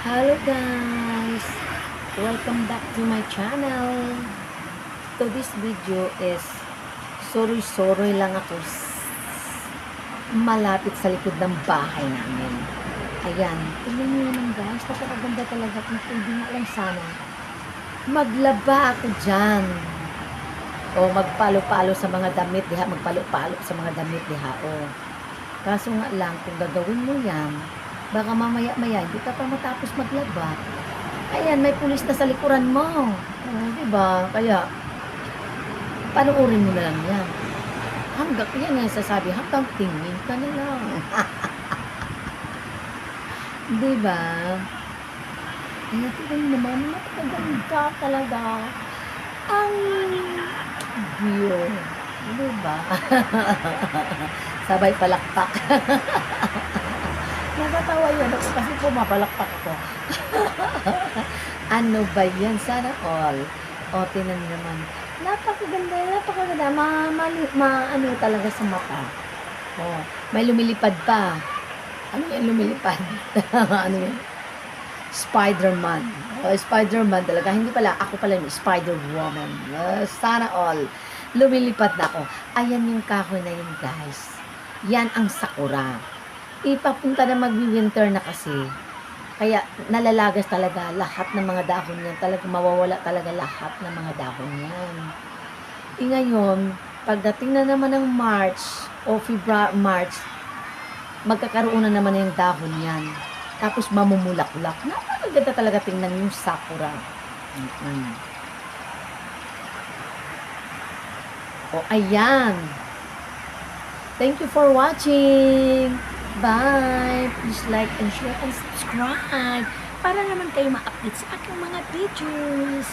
Hello guys! Welcome back to my channel. So this video is soroy-soroy lang ako malapit sa likod ng bahay namin. Ayan, tingnan niyo naman guys, napakaganda talaga kung hindi nga lang sana. Maglaba ako dyan. O magpalo-palo sa mga damit diha, magpalo-palo sa mga damit diha. O, kaso nga lang, kung gagawin mo yan, baka mamaya-maya, hindi ka pa matapos maglaba. Ayan, may pulis na sa likuran mo. Oh, di ba? Kaya, panoorin mo na lang yan. Hanggang, yan yung sasabi, hanggang tingin ka na lang. di ba? Kaya tingnan naman, napakaganda talaga. Ang view. Di ba? Sabay palakpak. Nakatawa yun ako kasi pumapalakpak ko. ano ba yan? Sana all. O, tinan naman. Napakaganda, napakaganda. Ma, ma, ma, ano talaga sa mata. O, may lumilipad pa. Ano yan lumilipad? ano yan? Spider-Man. O, Spider-Man talaga. Hindi pala, ako pala yung Spider-Woman. Uh, sana all. Lumilipad na ako. Ayan yung kahoy na yun, guys. Yan ang sakura ipapunta na mag-winter na kasi. Kaya nalalagas talaga lahat ng mga dahon yan. Talaga mawawala talaga lahat ng mga dahon yan. E ngayon, pagdating na naman ng March o February, March, magkakaroon na naman ng dahon yan. Tapos mamumulak-ulak. Napakaganda talaga tingnan yung sakura. Mm-mm. O, ayan. Thank you for watching. Bye! Please like and share and subscribe para naman kayo ma-update sa aking mga videos.